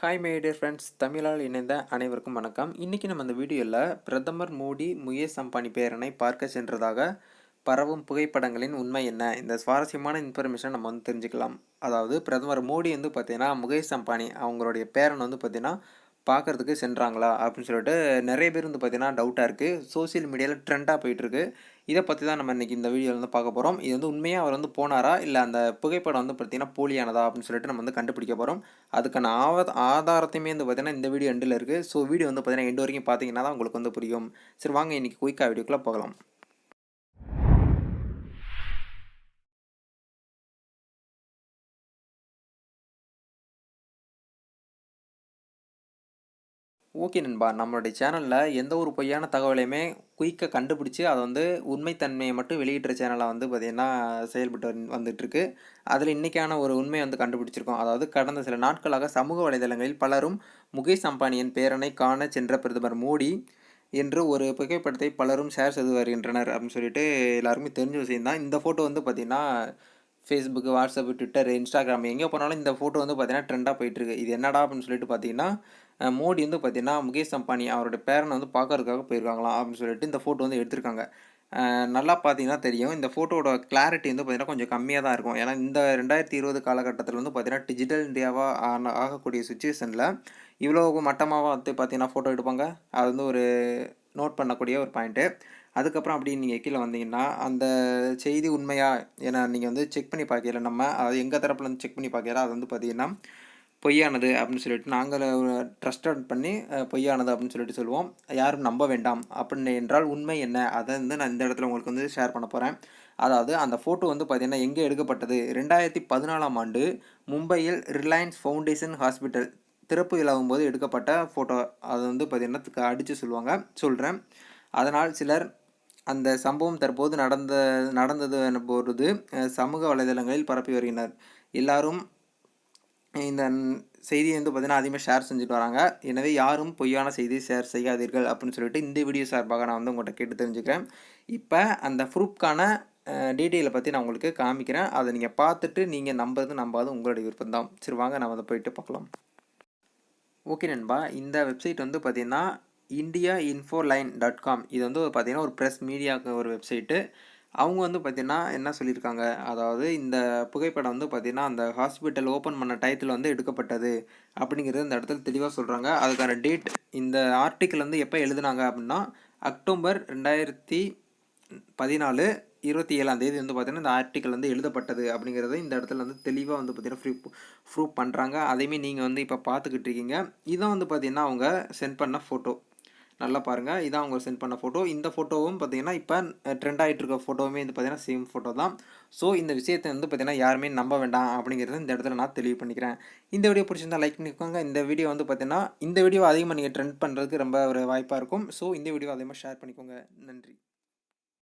Hi my dear friends தமிழால் இணைந்த அனைவருக்கும் வணக்கம். இன்றைக்கி நம்ம இந்த வீடியோவில் பிரதமர் மோடி முகேஷ் அம்பானி பேரனை பார்க்க சென்றதாக பரவும் புகைப்படங்களின் உண்மை என்ன? இந்த சுவாரஸ்யமான இன்ஃபர்மேஷன் நம்ம வந்து தெரிஞ்சுக்கலாம். அதாவது பிரதமர் மோடி வந்து பார்த்திங்கன்னா முகேஷ் அம்பானி அவங்களுடைய பேரன் வந்து பார்த்திங்கன்னா பார்க்குறதுக்கு சென்றாங்களா அப்படின்னு சொல்லிட்டு நிறைய பேர் வந்து பார்த்தீங்கன்னா டவுட்டாக இருக்குது சோசியல் மீடியாவில் ட்ரெண்டாக போயிட்டுருக்கு. இதை பற்றி தான் நம்ம இன்றைக்கி இந்த வீடியோவில் வந்து பார்க்க போகிறோம் இது வந்து உண்மையாக அவர் வந்து போனாரா? இல்லை அந்த புகைப்படம் வந்து பார்த்திங்கன்னா போலியானதா அப்படின்னு சொல்லிட்டு நம்ம வந்து கண்டுபிடிக்க போகிறோம் அதுக்கான ஆவ ஆதாரத்தையுமே வந்து பார்த்திங்கன்னா இந்த வீடியோ எண்டில் இருக்குது ஸோ வீடியோ வந்து பார்த்திங்கன்னா எண்டு வரைக்கும் பார்த்தீங்கன்னா தான் உங்களுக்கு வந்து புரியும். சரி வாங்க இன்றைக்கி குயிக்காக வீடியோக்குள்ளே போகலாம். ஓகே நண்பா நம்மளுடைய சேனலில் எந்த ஒரு பொய்யான தகவலையுமே குயிக்காக கண்டுபிடிச்சி அதை வந்து உண்மைத்தன்மையை மட்டும் வெளியிடுற சேனலாக வந்து பார்த்திங்கன்னா செயல்பட்டு வந்துட்டுருக்கு. அதில் இன்றைக்கான ஒரு உண்மை வந்து கண்டுபிடிச்சிருக்கோம். அதாவது கடந்த சில நாட்களாக சமூக வலைதளங்களில் பலரும் முகேஷ் அம்பானியின் பேரனை காண சென்ற பிரதமர் மோடி என்று ஒரு புகைப்படத்தை பலரும் ஷேர் செய்து வருகின்றனர் அப்படின்னு சொல்லிட்டு எல்லாருமே தெரிஞ்ச விஷயம் தான் இந்த ஃபோட்டோ வந்து பார்த்திங்கன்னா ஃபேஸ்புக்கு வாட்ஸ்அப்பு ட்விட்டர் இன்ஸ்டாகிராம் எங்கே போனாலும் இந்த ஃபோட்டோ வந்து பார்த்தீங்கன்னா ட்ரெண்டாக போயிட்டுருக்கு. இது என்னடா அப்படின்னு சொல்லிட்டு பார்த்தீங்கன்னா மோடி வந்து பார்த்தீங்கன்னா முகேஷ் அம்பானி அவரோட பேரனை வந்து பார்க்கறதுக்காக போயிருக்காங்களாம் அப்படின்னு சொல்லிட்டு இந்த ஃபோட்டோ வந்து எடுத்திருக்காங்க. நல்லா பார்த்தீங்கன்னா தெரியும். இந்த ஃபோட்டோட கிளாரிட்டி வந்து பார்த்திங்கன்னா கொஞ்சம் கம்மியாக தான் இருக்கும். ஏன்னா இந்த ரெண்டாயிரத்தி இருபது காலகட்டத்தில் வந்து பார்த்திங்கன்னா டிஜிட்டல் இந்தியாவாக ஆகக்கூடிய சுச்சுவேஷனில் இவ்வளோ மட்டமாக வந்து பார்த்திங்கன்னா ஃபோட்டோ எடுப்பாங்க? அது வந்து ஒரு நோட் பண்ணக்கூடிய ஒரு பாயிண்ட்டு அதுக்கப்புறம் அப்படி நீங்கள் கீழே வந்தீங்கன்னா அந்த செய்தி உண்மையா? ஏன்னா நீங்கள் வந்து செக் பண்ணி பார்க்கல நம்ம அதாவது எங்கள் தரப்பில் வந்து செக் பண்ணி பார்க்கல அது வந்து பார்த்தீங்கன்னா பொய்யானது அப்படின்னு சொல்லிட்டு நாங்கள் ட்ரஸ்டட் பண்ணி பொய்யானது அப்படின்னு சொல்லிட்டு சொல்லுவோம். யாரும் நம்ப வேண்டாம். அப்படின்னு என்றால் உண்மை என்ன? அதை வந்து நான் இந்த இடத்துல உங்களுக்கு வந்து ஷேர் பண்ண போகிறேன் அதாவது அந்த ஃபோட்டோ வந்து பார்த்திங்கன்னா எங்கே எடுக்கப்பட்டது? ரெண்டாயிரத்தி பதினாலாம் ஆண்டு மும்பையில் ரிலையன்ஸ் ஃபவுண்டேஷன் ஹாஸ்பிட்டல் திறப்பு விழாவும் போது எடுக்கப்பட்ட ஃபோட்டோ அது வந்து பார்த்திங்கன்னா அடித்து சொல்லுவாங்க. சொல்கிறேன் அதனால் சிலர் அந்த சம்பவம் தற்போது நடந்த நடந்தது பொழுது சமூக வலைதளங்களில் பரப்பி வருகின்றனர். எல்லாரும் இந்த செய்தியை வந்து பார்த்திங்கன்னா அதிகமாக ஷேர் செஞ்சுட்டு வராங்க. எனவே யாரும் பொய்யான செய்தி ஷேர் செய்யாதீர்கள் அப்படின்னு சொல்லிட்டு இந்த வீடியோ சார்பாக நான் வந்து உங்கள்கிட்ட கேட்டு தெரிஞ்சுக்கிறேன். இப்போ அந்த ப்ரூஃப்கான டீட்டெயிலை பற்றி நான் உங்களுக்கு காமிக்கிறேன். அதை நீங்கள் பார்த்துட்டு நீங்கள் நம்புறது நம்பாது உங்களுடைய விருப்பம் தான். சரி வாங்க நான் அதை போயிட்டு பார்க்கலாம். ஓகே நண்பா இந்த வெப்சைட் வந்து பார்த்திங்கன்னா India info line dot com இது வந்து ஒரு பார்த்திங்கன்னா ஒரு ப்ரெஸ் மீடியாவுக்கு ஒரு வெப்சைட்டு அவங்க வந்து பார்த்திங்கன்னா என்ன சொல்லியிருக்காங்க? அதாவது இந்த புகைப்படம் வந்து பார்த்திங்கன்னா அந்த ஹாஸ்பிட்டல் ஓப்பன் பண்ண டயத்தில் வந்து எடுக்கப்பட்டது அப்படிங்கிறது இந்த இடத்துல தெளிவாக சொல்கிறாங்க அதுக்கான டேட் இந்த ஆர்டிக்கிள் வந்து எப்போ எழுதுனாங்க அப்படின்னா அக்டோபர் ரெண்டாயிரத்தி பதினாலு இருபத்தி ஏழாம் தேதி வந்து பார்த்திங்கன்னா இந்த ஆர்டிக்கல் வந்து எழுதப்பட்டது அப்படிங்கிறத இந்த இடத்துல வந்து தெளிவாக வந்து பார்த்திங்கன்னா ப்ரூஃப் ப்ரூஃப் பண்ணுறாங்க அதையுமே நீங்கள் வந்து இப்போ பார்த்துக்கிட்டு இருக்கீங்க. இதான் வந்து பார்த்திங்கன்னா அவங்க சென்ட் பண்ண ஃபோட்டோ நல்லா பாருங்கள் இதான் அவங்க சென்ட் பண்ண ஃபோட்டோ இந்த ஃபோட்டோவும் பார்த்தீங்கன்னா இப்போ ட்ரெண்ட் ஆகிட்டு இருக்க ஃபோட்டோவுமே வந்து பார்த்தீங்கன்னா சேம் ஃபோட்டோ தான். ஸோ இந்த விஷயத்தை வந்து பார்த்தீங்கன்னா யாருமே நம்ப வேண்டாம் அப்படிங்கிறத இந்த இடத்துல நான் தெளிவு பண்ணிக்கிறேன் இந்த வீடியோ பிடிச்சிருந்தா லைக் பண்ணிக்கோங்க. இந்த வீடியோ வந்து பார்த்தீங்கன்னா இந்த வீடியோ அதிகமாக நீங்கள் ட்ரெண்ட் பண்ணுறதுக்கு ரொம்ப ஒரு வாய்ப்பாக இருக்கும். ஸோ இந்த வீடியோ அதிகமாக ஷேர் பண்ணிக்கோங்க. நன்றி.